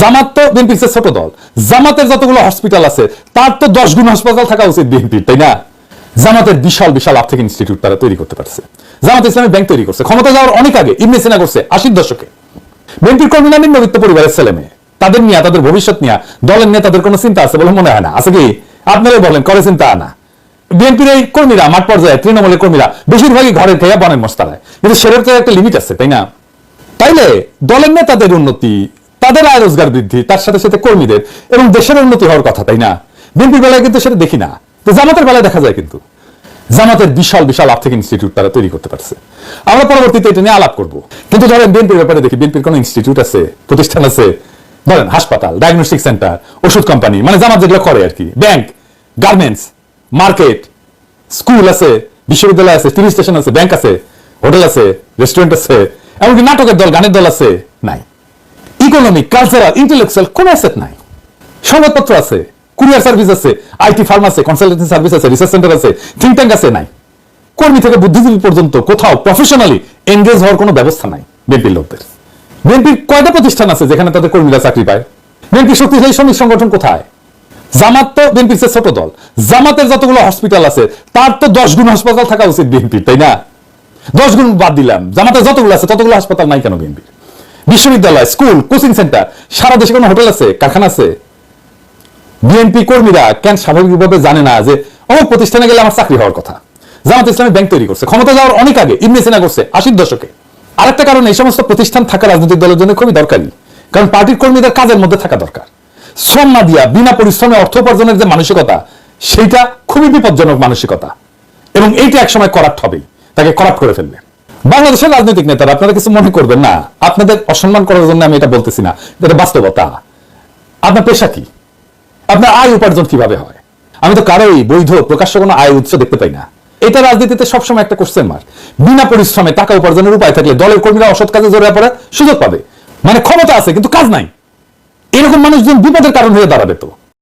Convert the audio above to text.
জামাত তো বিএনপির ছোট দল। জামাতের যতগুলো হসপিটাল আছে, তার তো দশ গুণ হাসপাতাল থাকা উচিত বিএনপির, তাই না? জামাতের বিশাল বিশাল আর্থিক ইনস্টিটিউট তারা তৈরি করতে পারছে। জামাত ইসলামী ব্যাংক তৈরি করছে। ক্ষমতা যাওয়ার অনেক আগে ইবনে সিনা করছে, আশির দশকে। বিএনপির কর্মীরা নিম্নবিত্ত পরিবারের ছেলে মেয়ে। তাদের নিয়ে, তাদের ভবিষ্যৎ নিয়ে, দলের নেতাদের কোনো চিন্তা আছে বলে মনে হয় না। আছে কি? আপনারাই বলেন, করে চিন্তা না। বিএনপির এই কর্মীরা, মাঠ পর্যায়ে তৃণমূলের কর্মীরা বেশিরভাগই ঘরের খেয়া বনের মস্তারায়। কিন্তু তো একটা লিমিট আছে, তাই না? তাইলে দলের নেতাদের উন্নতি তাদের আয় রোজগার বৃদ্ধি, তার সাথে সাথে কর্মীদের এবং দেশের উন্নতি হওয়ার কথা, তাই না? বিএনপির বেলায় কিন্তু সেটা দেখি না। তো জামাতের বেলায় দেখা যায় কিন্তু। জামাতের বিশাল বিশাল আর্থিক ইনস্টিটিউট তারা তৈরি করতে পারছে। আমরা পরবর্তীতে এটা নিয়ে আলাপ করব। কিন্তু ধরেন বিএনপির ব্যাপারে দেখি, বিএনপির কোন ইনস্টিটিউট আছে, প্রতিষ্ঠান আছে? ধরেন হাসপাতাল ডায়াগনস্টিক সেন্টার ওষুধ কোম্পানি মানে জামাত যেগুলো করে আর কি। ব্যাংক গার্মেন্টস মার্কেট স্কুল আছে, বিশ্ববিদ্যালয় আছে টিভি স্টেশন আছে ব্যাংক আছে হোটেল আছে রেস্টুরেন্ট আছে, এমনকি নাটকের দল, গানের দল আছে, নাই। ইকোনমিক কালচারাল ইন্টেলেকচুয়াল কোন অ্যাসেট নাই। সংবাদপত্র আছে কুরিয়ার সার্ভিস আছে আইটি ফার্ম আছে কনসালটেন্সি সার্ভিস আছে রিসার্চ সেন্টার আছে থিঙ্ক ট্যাঙ্ক আছে নাই। কর্মী থেকে বুদ্ধিজীবী পর্যন্ত কোথাও প্রফেশনালি এনগেজ হওয়ার কোনো ব্যবস্থা নাই বিএনপির লোকদের। বিএনপির কয়টা প্রতিষ্ঠান আছে যেখানে তাদের কর্মীরা চাকরি পায়? বিএনপির শক্তিশালী শ্রমিক সংগঠন কোথায়? জামাত তো বিএনপির চেয়ে ছোট দল। জামাতের যতগুলো হসপিটাল আছে, তার তো দশ গুণ হাসপাতাল থাকা উচিত বিএনপির তাই না? দশ গুণ বাদ দিলাম। জামাতের যতগুলো আছে, ততগুলো হাসপাতাল নাই কেন বিএনপির বিশ্ববিদ্যালয়, স্কুল, কোচিং সেন্টার, সারা দেশে কোনো হোটেল আছে, কারখানা আছে? বিএনপি কর্মীরা কেন স্বাভাবিকভাবে জানে না যে অমুক প্রতিষ্ঠানে গেলে আমার চাকরি হওয়ার কথা? জামাত ইসলামী ব্যাংক তৈরি করছে, ক্ষমতা যাওয়ার অনেক আগে ইবনে সিনা করছে, আশির দশকে। আরেকটা কারণ, এই সমস্ত প্রতিষ্ঠান থাকা রাজনৈতিক দলের জন্য খুবই দরকারি, কারণ পার্টির কর্মীদের কাজের মধ্যে থাকা দরকার। শ্রম না দিয়া, বিনা পরিশ্রমে অর্থ উপার্জনের যে মানসিকতা, সেইটা খুবই বিপজ্জনক মানসিকতা। এবং এইটা একসময় করাপ্ট হবেই, তাকে করাপ্ট করে ফেলবে। বাংলাদেশের রাজনৈতিক নেতারা আপনারা কিছু মনে করবেন না। আপনাদের অসম্মান করার জন্য আমি এটা বলতেছি না। এটা বাস্তবতা। আপনার পেশা কি? আপনার আয় উপার্জন কীভাবে হয়? আমি তো কারোই বৈধ, প্রকাশ্য কোনো আয় উৎস দেখতে পাই না। এটা রাজনীতিতে সবসময় একটা কোশ্চেন মার্ক বিনা পরিশ্রমে টাকা উপার্জনের উপায় থাকলে দলের কর্মীরা অসৎ কাজে জড়িয়ে পড়ার সুযোগ পাবে। মানে ক্ষমতা আছে, কিন্তু কাজ নাই। এরকম মানুষজন বিপদের কারণ হয়ে দাঁড়াবে তো।